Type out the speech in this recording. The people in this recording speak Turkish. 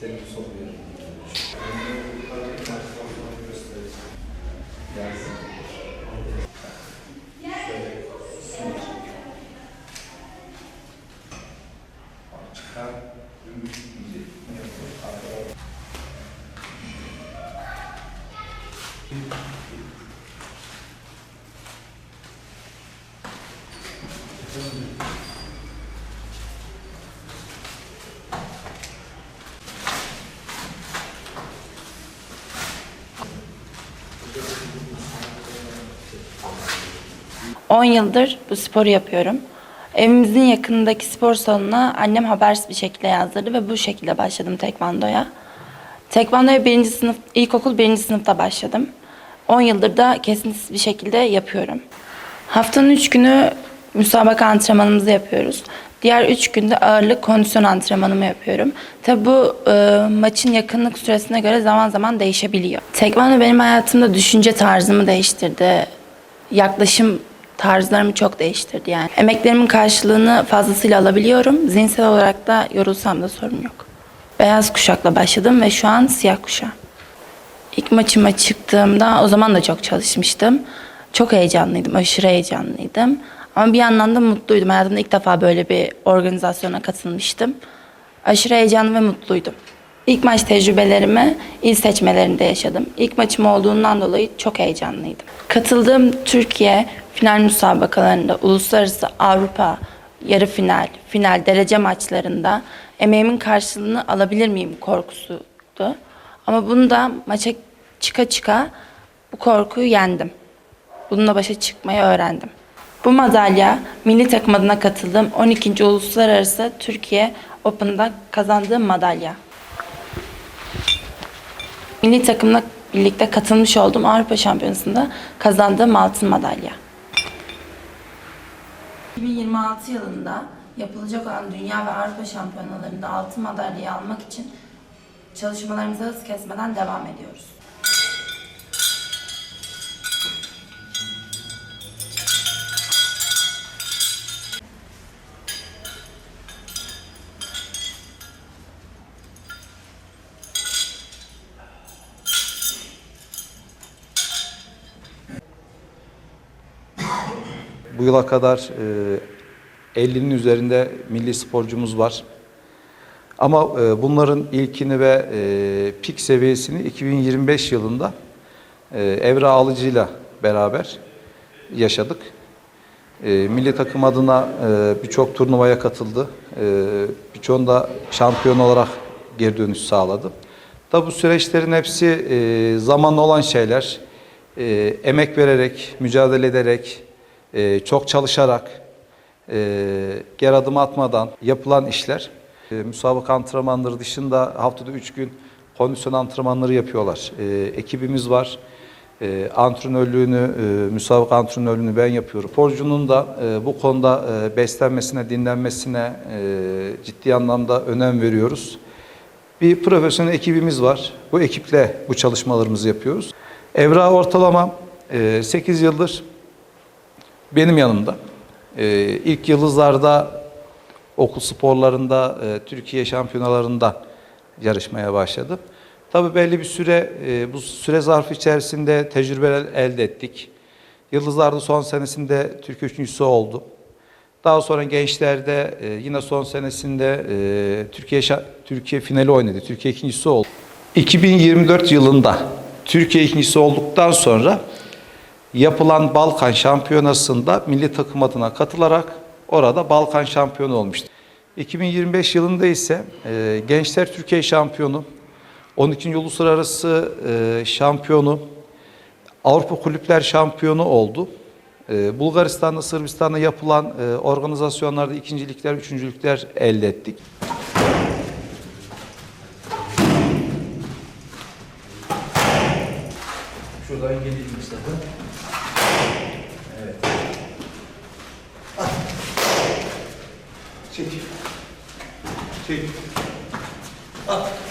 senin bu soruyu. Çıkar, gümüş, ince, ne yapıyor? Arkada. Thank you. On yıldır bu sporu yapıyorum. Evimizin yakınındaki spor salonuna annem habersiz bir şekilde yazdırdı ve bu şekilde başladım tekvandoya. Tekvandoya birinci sınıf, ilkokul birinci sınıfta başladım. 10 yıldır da kesintisiz bir şekilde yapıyorum. Haftanın üç günü müsabaka antrenmanımızı yapıyoruz. Diğer üç günde ağırlık kondisyon antrenmanımı yapıyorum. Tabi bu e, maçın yakınlık süresine göre zaman zaman değişebiliyor. Tekvando benim hayatımda düşünce tarzımı değiştirdi. Yaklaşım tarzlarımı çok değiştirdi yani. Emeklerimin karşılığını fazlasıyla alabiliyorum. Zihinsel olarak da yorulsam da sorun yok. Beyaz kuşakla başladım ve şu an siyah kuşağım. İlk maçıma çıktığımda o zaman da çok çalışmıştım. Çok heyecanlıydım, aşırı heyecanlıydım. Ama bir yandan da mutluydum. Hayatımda ilk defa böyle bir organizasyona katılmıştım. Aşırı heyecanlı ve mutluydum. İlk maç tecrübelerimi il seçmelerinde yaşadım. İlk maçım olduğundan dolayı çok heyecanlıydım. Katıldığım Türkiye final müsabakalarında, uluslararası Avrupa yarı final, final derece maçlarında emeğimin karşılığını alabilir miyim korkusuydu. Ama bunu da maça çıka çıka bu korkuyu yendim. Bununla başa çıkmayı öğrendim. Bu madalya milli takım adına katıldığım 12. Uluslararası Türkiye Open'da kazandığım madalya. Milli takımla birlikte katılmış olduğum Avrupa Şampiyonası'nda kazandığım altın madalya. 2026 yılında yapılacak olan Dünya ve Avrupa Şampiyonalarında altın madalyayı almak için çalışmalarımıza hız kesmeden devam ediyoruz. Bu yıla kadar e, 50'nin üzerinde milli sporcumuz var. Ama e, bunların ilkini ve e, pik seviyesini 2025 yılında e, Evra Alıcı'yla beraber yaşadık. E, milli takım adına e, birçok turnuvaya katıldı. E, birçoğunda şampiyon olarak geri dönüş sağladı. Tabi bu süreçlerin hepsi e, zamanla olan şeyler. E, emek vererek, mücadele ederek, e, çok çalışarak, e, geri adım atmadan yapılan işler. E, müsabaka antrenmanları dışında haftada üç gün kondisyon antrenmanları yapıyorlar. E, ekibimiz var. E, antrenörlüğünü, e, müsabaka antrenörlüğünü ben yapıyorum. Sporcunun da e, bu konuda e, beslenmesine, dinlenmesine e, ciddi anlamda önem veriyoruz. Bir profesyonel ekibimiz var. Bu ekiple bu çalışmalarımızı yapıyoruz. Evra ortalama e, 8 yıldır benim yanımda. Ee, ilk yıldızlarda okul sporlarında, e, Türkiye şampiyonalarında yarışmaya başladım. Tabii belli bir süre, e, bu süre zarfı içerisinde tecrübeler elde ettik. Yıldızlarda son senesinde Türkiye üçüncüsü oldu. Daha sonra gençlerde e, yine son senesinde e, Türkiye Türkiye finali oynadı. Türkiye ikincisi oldu. 2024 yılında Türkiye ikincisi olduktan sonra yapılan Balkan Şampiyonası'nda milli takım adına katılarak orada Balkan şampiyonu olmuştu. 2025 yılında ise e, Gençler Türkiye şampiyonu, 12. Uluslararası e, şampiyonu, Avrupa Kulüpler şampiyonu oldu. E, Bulgaristan'da, Sırbistan'da yapılan e, organizasyonlarda ikincilikler, üçüncülükler elde ettik. Şuradan geleyim Mustafa. Evet. Çek. Çek. At. Son. At.